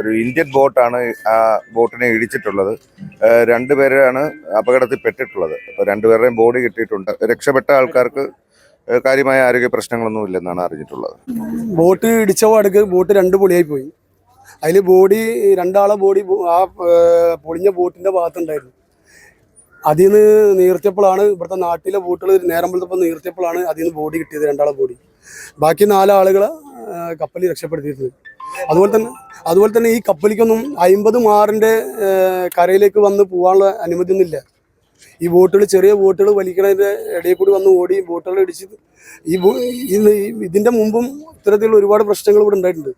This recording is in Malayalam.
ഒരു ഇന്ത്യൻ ബോട്ടാണ് ആ ബോട്ടിനെ ഇടിച്ചിട്ടുള്ളത്. രണ്ടുപേരെയാണ് അപകടത്തിൽ പെട്ടിട്ടുള്ളത്. അപ്പോൾ രണ്ടുപേരുടെയും ബോഡി കിട്ടിയിട്ടുണ്ട്. രക്ഷപ്പെട്ട ആൾക്കാർക്ക് കാര്യമായ ആരോഗ്യ പ്രശ്നങ്ങളൊന്നും ഇല്ലെന്നാണ് അറിഞ്ഞിട്ടുള്ളത്. ബോട്ട് ഇടിച്ച പാടക്ക് ബോട്ട് രണ്ട് പൊളിയായി പോയി. അതിൽ ബോഡി രണ്ടാളെ ബോഡി ആ പൊളിഞ്ഞ ബോട്ടിന്റെ ഭാഗത്തുണ്ടായിരുന്നു. അതിൽ നിന്ന് നീർത്തിയപ്പോഴാണ് ഇവിടുത്തെ നാട്ടിലെ ബോട്ടുകൾ നേരം വെളുത്തപ്പോൾ നീർത്തിയപ്പോഴാണ് അതിൽ നിന്ന് ബോഡി കിട്ടിയത് രണ്ടാളെ ബോഡി. ബാക്കി നാലാളുകളെ കപ്പലിൽ രക്ഷപ്പെടുത്തിയിരുന്നത് അതുപോലെ തന്നെ അതുപോലെ തന്നെ ഈ കപ്പലിക്കൊന്നും അമ്പത് മാറിന്റെ കരയിലേക്ക് വന്ന് പോകാനുള്ള അനുമതിയൊന്നുമില്ല. ഈ ബോട്ടുകൾ ചെറിയ ബോട്ടുകൾ വലിക്കണതിന്റെ ഇടയിൽ കൂടി വന്ന് ഓടി ബോട്ടുകൾ ഇടിച്ച് ഈ ഇതിന്റെ മുമ്പും ഇത്തരത്തിലുള്ള ഒരുപാട് പ്രശ്നങ്ങൾ ഇവിടെ ഉണ്ടായിട്ടുണ്ട്.